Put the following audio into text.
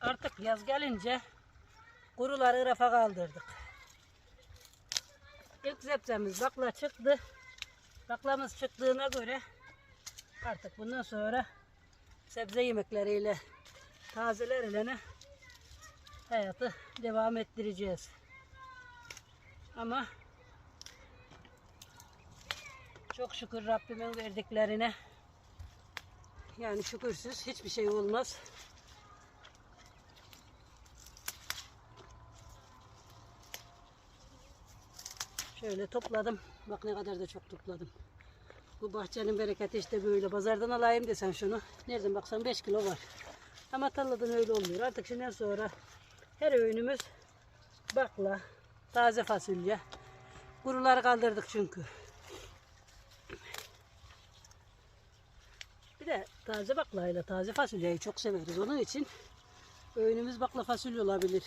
Artık yaz gelince kuruları rafa kaldırdık. İlk zepsemiz bakla çıktı. Baklamız çıktığına göre artık bundan sonra sebze yemekleriyle tazeler ile hayatı devam ettireceğiz. Ama çok şükür Rabbimin verdiklerine yani şükürsüz hiçbir şey olmaz. Şöyle topladım. Bak ne kadar da çok topladım. Bu bahçenin bereketi işte böyle. Pazardan alayım desen şunu. Nereden baksan 5 kilo var. Ama tarladan öyle olmuyor. Artık şimdiden sonra her öğünümüz bakla, taze fasulye. Kuruları kaldırdık çünkü. Bir de taze baklayla taze fasulyeyi çok severiz. Onun için öğünümüz bakla fasulye olabilir.